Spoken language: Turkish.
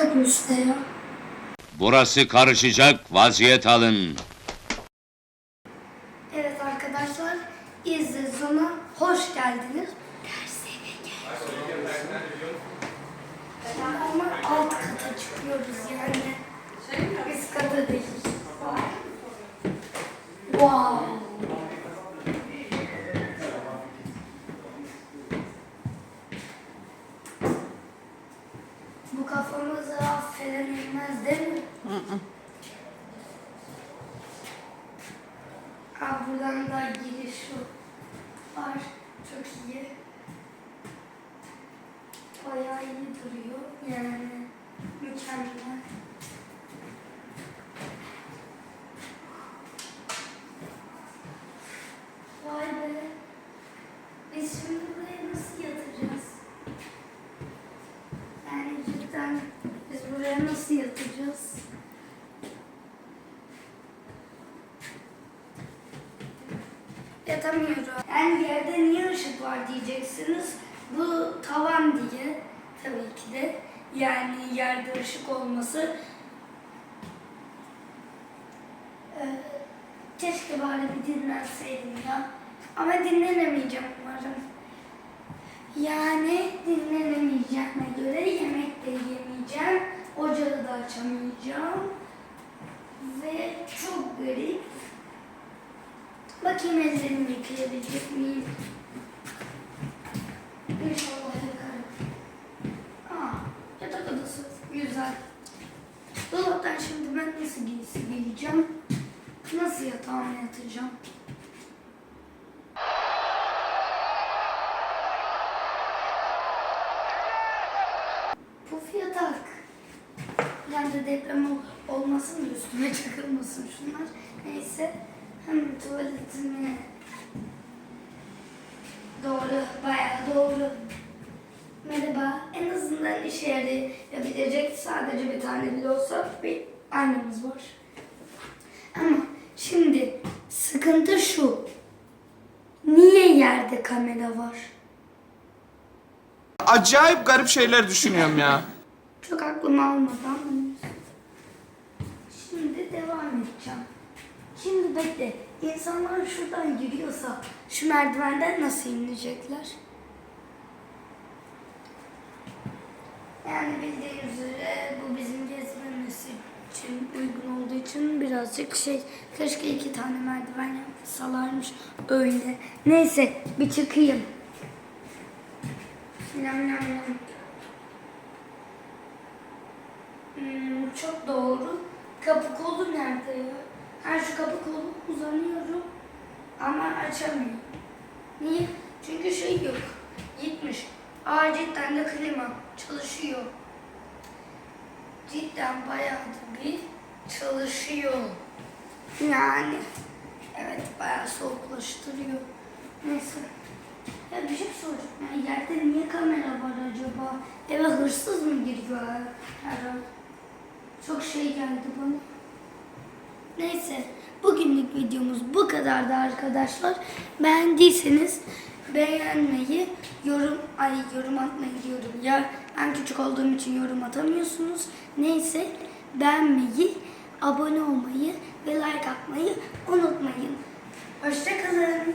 kapı üstte ya. Burası karışacak, vaziyet alın. Evet arkadaşlar, İzzet Zon'a hoş geldiniz. Dersine gel. Ama alt kata çıkıyoruz yani. Üst kata değil. Wow. Kafamızı affedilmez değil mi? Ha buradan da giriş var. Çok iyi. Bayağı iyi duruyor. Yani mükemmel. Vay be. Biz şimdi buraya nasıl yatacağız? Yani cidden nasıl yatacağız? Yatamıyorum. Yani yerde niye ışık var diyeceksiniz. Bu tavan diye tabii ki de. Yani yerde ışık olması. Ee, keşke bari bir dinlenseydim ya. Ama dinlenemeyeceğim umarım. Yani dinlenemeyeceğime göre yemek de yemeyeceğim. Ocağı da açamayacağım. Ve çok garip. Bakayım ellerimi yıkayabilecek miyim? İnşallah yıkarım. Aa, yatak odası. Güzel. Dolaptan şimdi ben nasıl giysi giyeceğim? Nasıl yatağıma yatacağım? Puf yatak. Yani deprem ol- olmasın da üstüme çakılmasın şunlar. Neyse. Tuvaletimi doğru, bayağı doğru. Merhaba. En azından işe yarayabilecek sadece bir tane bile olsa bir aynamız var. Ama şimdi sıkıntı şu. Niye yerde kamera var? Acayip garip şeyler düşünüyorum ya. Çok aklım almadı ama. Şimdi devam edeceğim. Şimdi bekle. İnsanlar şuradan yürüyorsa şu merdivenden nasıl inecekler? Yani bildiğiniz üzere bu bizim gezmemiz için uygun olduğu için birazcık şey keşke iki tane merdiven yapsalarmış öyle. Neyse bir çıkayım. Lam lam lam. Hmm, çok doğru. Kapı kolu nerede ya? Ha şu kapı kolu uzanıyorum ama açamıyorum. Niye? Çünkü şey yok. Gitmiş. Aa cidden de klima çalışıyor. Cidden bayağı da bir çalışıyor. Yani evet bayağı soğuklaştırıyor. Neyse. Ya bir şey soracağım. Yani yerde niye kamera var acaba? Eve hırsız mı giriyor herhalde? Çok şey geldi bana. Neyse. Bugünlük videomuz bu kadardı arkadaşlar. Beğendiyseniz beğenmeyi, yorum ay yorum atmayı diyorum. Ya ben küçük olduğum için yorum atamıyorsunuz. Neyse beğenmeyi, abone olmayı ve like atmayı unutmayın. Hoşçakalın.